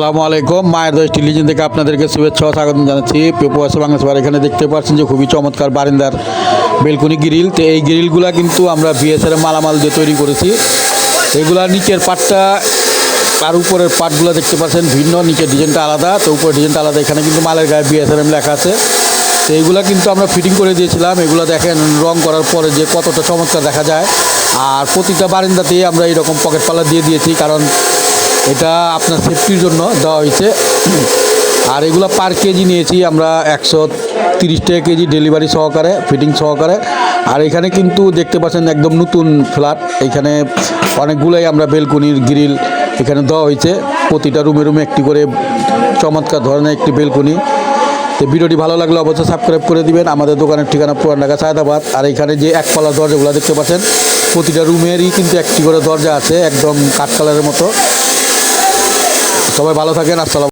আসসালামু আলাইকুম। মায়ের দশ টেলিভিশন থেকে আপনাদেরকে শুভেচ্ছা ও স্বাগত জানাচ্ছি। পেপোয়াস বাংলাদেশ এখানে দেখতে পাচ্ছেন যে খুবই চমৎকার বারিন্দার বেলকুনি গ্রিল। তো এই গ্রিলগুলা কিন্তু আমরা বিএসআর মালামাল দিয়ে তৈরি করেছি। এগুলা নিচের পাটটা, তার উপরের পাটগুলো দেখতে পাচ্ছেন ভিন্ন, নিচের ডিজাইনটা আলাদা। তো উপরের ডিজাইনটা আলাদা। এখানে কিন্তু মালের গায়ে বিএসআরএম লেখা আছে। তো এইগুলা কিন্তু আমরা ফিটিং করে দিয়েছিলাম। এগুলো দেখেন, রং করার পরে যে কতটা চমৎকার দেখা যায়। আর প্রতিটা বারিন্দাতেই আমরা এরকম পকেট পাল্লা দিয়ে দিয়েছি। কারণ এটা আপনার সেফটির জন্য দেওয়া হয়েছে। আর এগুলো পার কেজি নিয়েছি আমরা একশো তিরিশ টাকা কেজি ডেলিভারি সহকারে ফিটিং সহকারে। আর এখানে কিন্তু দেখতে পাচ্ছেন একদম নতুন ফ্ল্যাট এখানে অনেকগুলোই আমরা বেলকুনির গ্রিল এখানে দেওয়া হয়েছে। প্রতিটা রুমে রুমে একটি করে চমৎকার ধরনের একটি বেলকুনি তো ভিডিওটি ভালো লাগলে অবশ্যই সাবস্ক্রাইব করে দিবেন। আমাদের দোকানের ঠিকানা পুরান ঢাকা, সায়দাবাদ। আর এখানে যে একপালা দরজাগুলো দেখতে পাচ্ছেন, প্রতিটা রুমেরই কিন্তু একটি করে দরজা আছে, একদম কাঠ কালারের মতো। সবাই ভালো থাকেন আসসালাম